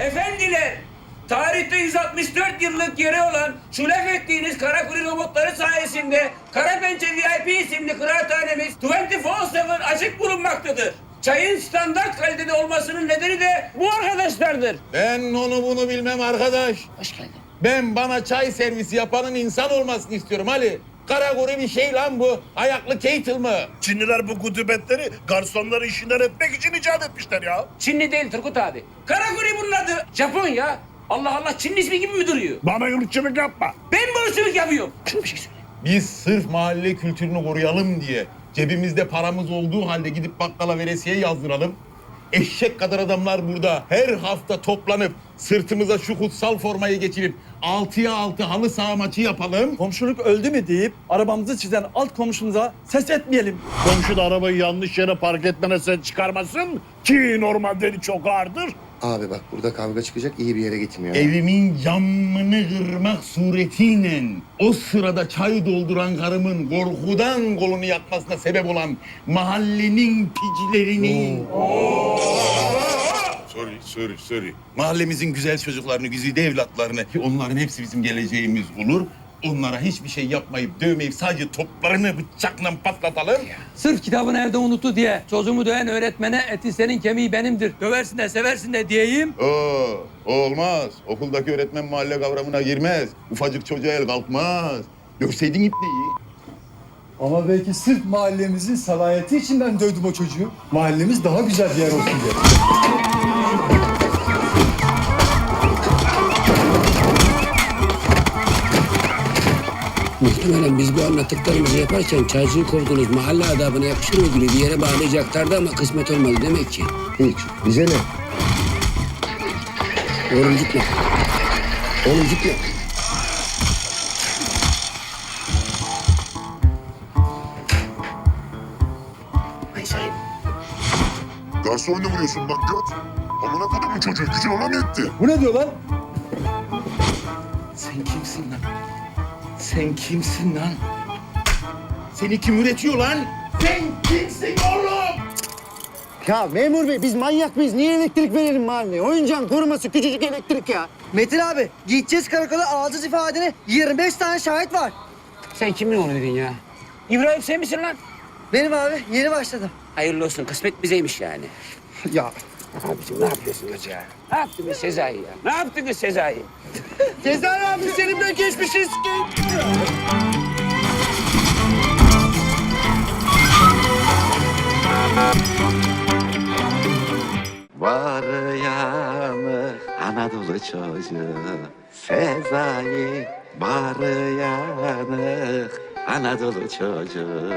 Efendiler, tarihte 164 yıllık yeri olan şu laf ettiğiniz Karakuri robotları sayesinde Karapençe VIP isimli kıraathanemiz 24-7 açık bulunmaktadır. Çayın standart kalitede olmasının nedeni de bu arkadaşlardır. Ben onu bunu bilmem arkadaş. Hoş geldin. Ben bana çay servisi yapanın insan olmasını istiyorum Ali. Karagori bir şey lan bu. Ayaklı Keitel mı? Çinliler bu gudubetleri garsonları işinden etmek için icat etmişler ya. Çinli değil Turgut abi. Karakuri bunun adı. Japon ya. Allah Allah Çinli ismi gibi mi duruyor? Bana yurtçılık yapma. Ben borçluluk yapıyorum. Şunu bir şey söyle. Biz sırf mahalle kültürünü koruyalım diye cebimizde paramız olduğu halde gidip bakkala veresiye yazdıralım. Eşek kadar adamlar burada her hafta toplanıp sırtımıza şu kutsal formayı geçirip altıya altı halı saha maçı yapalım. Komşuluk öldü mü deyip arabamızı çizen alt komşumuza ses etmeyelim. Komşu da arabayı yanlış yere park etmene sen çıkarmasın ki normalde çok ağırdır. Abi bak burada kavga çıkacak iyi bir yere gitmiyor. Evimin camını kırmak suretiyle o sırada çay dolduran karımın korkudan kolunu yakmasına sebep olan mahallenin picilerini... Sorry, sorry, sorry. Mahallemizin güzel çocuklarını, güzide evlatlarını, ki onların hepsi bizim geleceğimiz olur. Onlara hiçbir şey yapmayıp dövmeyip sadece toplarını bıçakla patlatalım. Sırf kitabını evde unuttu diye çocuğumu döven öğretmene eti senin kemiği benimdir. Döversin de seversin de diyeyim. Oo, o olmaz. Okuldaki öğretmen mahalle kavramına girmez. Ufacık çocuğa el kalkmaz. Dövseydin ipneyi. Ama belki sırf mahallemizin salayeti için ben dövdüm o çocuğu. Mahallemiz daha güzel bir yer olsun diye. Muhtemelen biz bu anlattıklarımızı yaparken çaycıyı kovduğunuz mahalle adabına yapışır ödülü bir yere bağlayacaklardı ama kısmet olmadı demek ki. Hiç. Bize ne? Oğlum gitme. Oğlum gitme. Garson ne vuruyorsun lan göt? Amına kodumun çocuğu gücün ona mı yetti? Bu ne diyor lan? Sen kimsin lan? Sen kimsin lan? Seni kim üretiyor lan? Sen kimsin oğlum? Ya memur bey biz manyak mıyız? Niye elektrik verelim mahalleye? Oyuncağın koruması küçücük elektrik ya. Metin abi gideceğiz karakola alacağız ifadeni 25 tane şahit var. Sen kimin oğlu dedin ya? İbrahim sen misin lan? Benim abi yeni başladım. Hayırlı olsun kısmet bizeymiş yani. Ya Abicim ne yapıyorsunuz ya? Ne yaptınız Sezai ya? Ne yaptınız Sezai? Cezayir abi seninle geçmişiz. Var yanı Anadolu çocuğu Sezai Var yanı Anadolu çocuğu